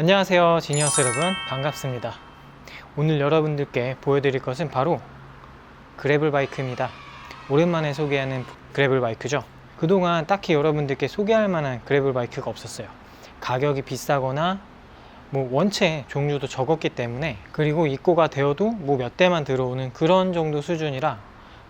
안녕하세요 지니어스 여러분. 반갑습니다. 오늘 여러분들께 보여드릴 것은 바로 그래블 바이크입니다. 오랜만에 소개하는 그래블 바이크죠. 그동안 딱히 여러분들께 소개할 만한 그래블 바이크가 없었어요. 가격이 비싸거나 뭐 원체 종류도 적었기 때문에 그리고 입고가 되어도 뭐 몇 대만 들어오는 그런 정도 수준이라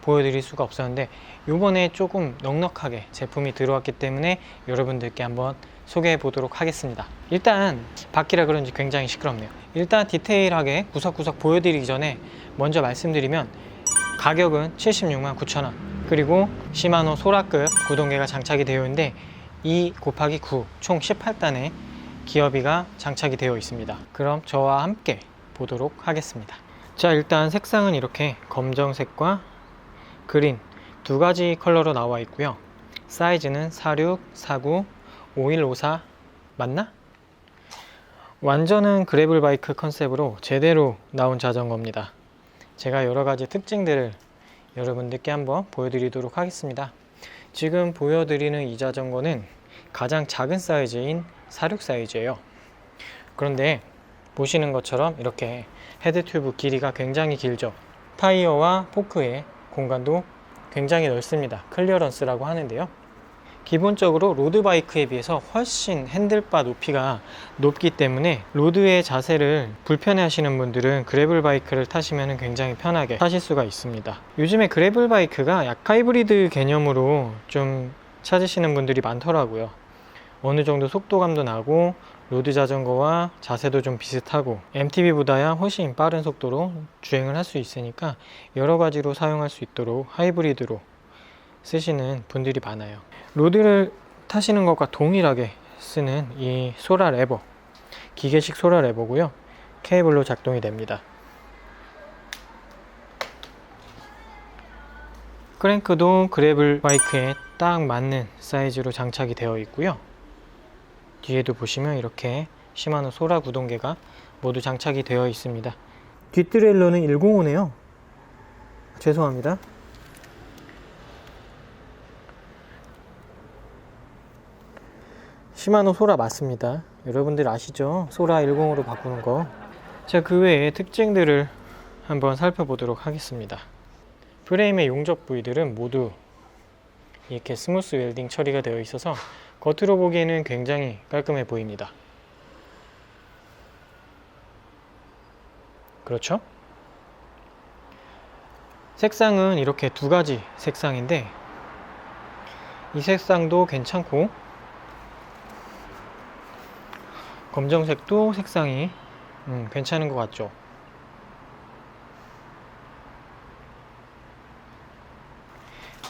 보여드릴 수가 없었는데 요번에 조금 넉넉하게 제품이 들어왔기 때문에 여러분들께 한번 소개해 보도록 하겠습니다. 일단 바퀴라 그런지 굉장히 시끄럽네요. 일단 디테일하게 구석구석 보여드리기 전에 먼저 말씀드리면 가격은 76만 9천원. 그리고 시마노 소라급 구동계가 장착이 되어 있는데 2 곱하기 9 총 18단의 기어비가 장착이 되어 있습니다. 그럼 저와 함께 보도록 하겠습니다. 자 일단 색상은 이렇게 검정색과 그린 두 가지 컬러로 나와 있고요. 사이즈는 46, 49, 51, 54 맞나? 완전한 그래블 바이크 컨셉으로 제대로 나온 자전거입니다. 제가 여러 가지 특징들을 여러분들께 한번 보여드리도록 하겠습니다. 지금 보여드리는 이 자전거는 가장 작은 사이즈인 46 사이즈예요. 그런데 보시는 것처럼 이렇게 헤드 튜브 길이가 굉장히 길죠. 타이어와 포크의 공간도 굉장히 넓습니다. 클리어런스라고 하는데요 기본적으로 로드바이크에 비해서 훨씬 핸들바 높이가 높기 때문에 로드의 자세를 불편해 하시는 분들은 그래블 바이크를 타시면 굉장히 편하게 타실 수가 있습니다. 요즘에 그래블 바이크가 약 하이브리드 개념으로 좀 찾으시는 분들이 많더라고요. 어느 정도 속도감도 나고 로드 자전거와 자세도 좀 비슷하고 MTB보다야 훨씬 빠른 속도로 주행을 할 수 있으니까 여러 가지로 사용할 수 있도록 하이브리드로 쓰시는 분들이 많아요. 로드를 타시는 것과 동일하게 쓰는 이 소라 레버 기계식 소라 레버고요. 케이블로 작동이 됩니다. 크랭크도 그래블 바이크에 딱 맞는 사이즈로 장착이 되어 있고요. 뒤에도 보시면 이렇게 시마노 소라 구동계가 모두 장착이 되어 있습니다. 뒷트레일러는 105네요. 죄송합니다. 시마노 소라 맞습니다. 여러분들 아시죠? 소라 10으로 바꾸는 거. 자, 그 외의 특징들을 한번 살펴보도록 하겠습니다. 프레임의 용접 부위들은 모두 이렇게 스무스 웰딩 처리가 되어 있어서 겉으로 보기에는 굉장히 깔끔해 보입니다. 그렇죠? 색상은 이렇게 두 가지 색상인데 이 색상도 괜찮고 검정색도 색상이 음, 괜찮은 것 같죠?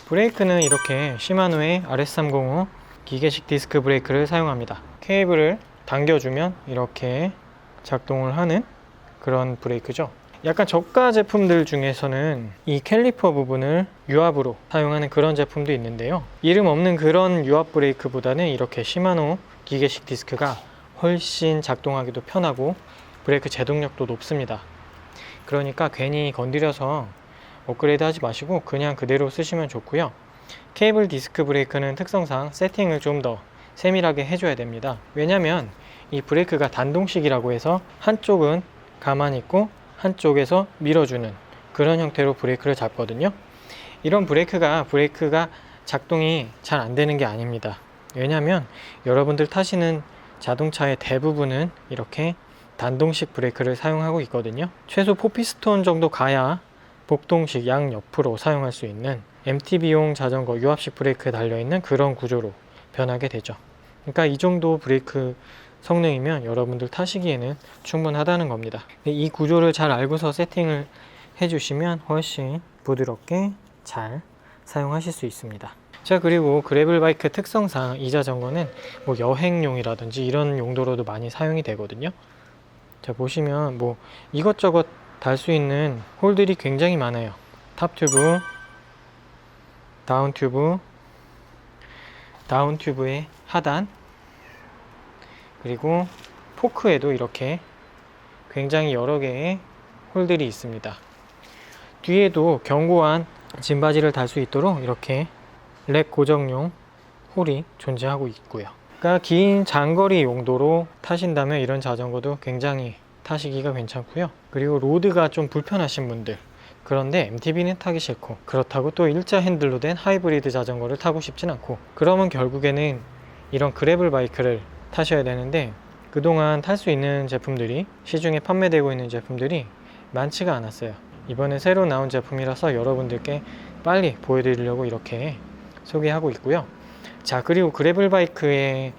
브레이크는 이렇게 시마노의 RS305 기계식 디스크 브레이크를 사용합니다. 케이블을 당겨주면 이렇게 작동을 하는 그런 브레이크죠. 약간 저가 제품들 중에서는 이 캘리퍼 부분을 유압으로 사용하는 그런 제품도 있는데요. 이름 없는 그런 유압 브레이크보다는 이렇게 시마노 기계식 디스크가 훨씬 작동하기도 편하고 브레이크 제동력도 높습니다. 그러니까 괜히 건드려서 업그레이드 하지 마시고 그냥 그대로 쓰시면 좋고요. 케이블 디스크 브레이크는 특성상 세팅을 좀 더 세밀하게 해줘야 됩니다. 왜냐면 이 브레이크가 단동식이라고 해서 한쪽은 가만히 있고 한쪽에서 밀어주는 그런 형태로 브레이크를 잡거든요. 이런 브레이크가 브레이크가 작동이 잘 안 되는 게 아닙니다. 왜냐면 여러분들 타시는 자동차의 대부분은 이렇게 단동식 브레이크를 사용하고 있거든요. 최소 포피스톤 정도 가야 복동식 양옆으로 사용할 수 있는 MTB용 자전거 유압식 브레이크에 달려있는 그런 구조로 변하게 되죠. 그러니까 이 정도 브레이크 성능이면 여러분들 타시기에는 충분하다는 겁니다. 이 구조를 잘 알고서 세팅을 해주시면 훨씬 부드럽게 잘 사용하실 수 있습니다. 자 그리고 그래블 바이크 특성상 이 자전거는 뭐 여행용이라든지 이런 용도로도 많이 사용이 되거든요. 자 보시면 뭐 이것저것 달 수 있는 홀들이 굉장히 많아요. 탑 튜브, 다운 튜브, 다운 튜브의 하단, 그리고 포크에도 이렇게 굉장히 여러 개의 홀들이 있습니다. 뒤에도 견고한 짐바지를 달 수 있도록 이렇게 렉 고정용 홀이 존재하고 있고요. 그러니까 긴 장거리 용도로 타신다면 이런 자전거도 굉장히 타시기가 괜찮고요. 그리고 로드가 좀 불편하신 분들 그런데 MTB는 타기 싫고 그렇다고 또 일자 핸들로 된 하이브리드 자전거를 타고 싶진 않고 그러면 결국에는 이런 그래블 바이크를 타셔야 되는데 그동안 탈 수 있는 제품들이 시중에 판매되고 있는 제품들이 많지가 않았어요. 이번에 새로 나온 제품이라서 여러분들께 빨리 보여드리려고 이렇게 소개하고 있고요. 자, 그리고 그래블 바이크의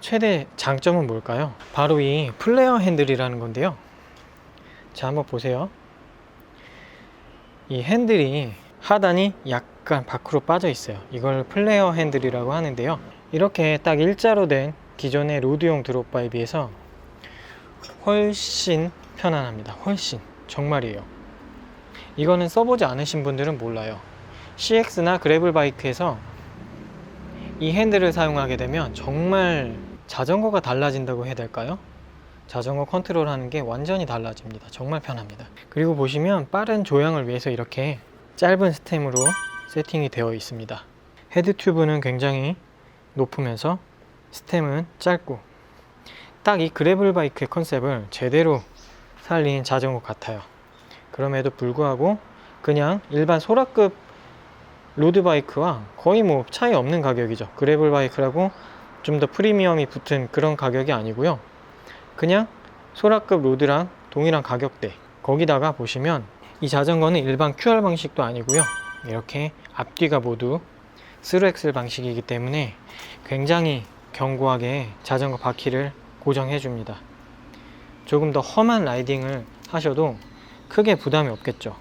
최대 장점은 뭘까요? 바로 이 플레어 핸들이라는 건데요. 자, 한번 보세요. 이 핸들이 하단이 약간 밖으로 빠져 있어요. 이걸 플레어 핸들이라고 하는데요. 이렇게 딱 일자로 된 기존의 로드용 드롭바에 비해서 훨씬 편안합니다. 훨씬 정말이에요. 이거는 써보지 않으신 분들은 몰라요. CX나 그래블 바이크에서 이 핸들을 사용하게 되면 정말 자전거가 달라진다고 해야 될까요? 자전거 컨트롤 하는 게 완전히 달라집니다. 정말 편합니다. 그리고 보시면 빠른 조향을 위해서 이렇게 짧은 스템으로 세팅이 되어 있습니다. 헤드 튜브는 굉장히 높으면서 스템은 짧고 딱 이 그래블 바이크의 컨셉을 제대로 살린 자전거 같아요. 그럼에도 불구하고 그냥 일반 소라급 로드 바이크와 거의 뭐 차이 없는 가격이죠. 그래블 바이크라고 좀 더 프리미엄이 붙은 그런 가격이 아니고요. 그냥 소라급 로드랑 동일한 가격대. 거기다가 보시면 이 자전거는 일반 QR 방식도 아니고요. 이렇게 앞뒤가 모두 스루 엑셀 방식이기 때문에 굉장히 견고하게 자전거 바퀴를 고정해 줍니다. 조금 더 험한 라이딩을 하셔도 크게 부담이 없겠죠.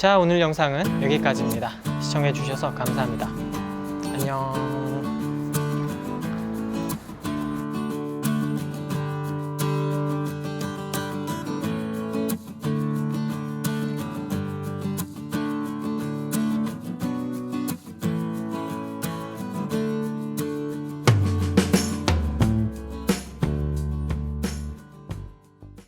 자, 오늘 영상은 여기까지입니다. 시청해 주셔서 감사합니다. 안녕.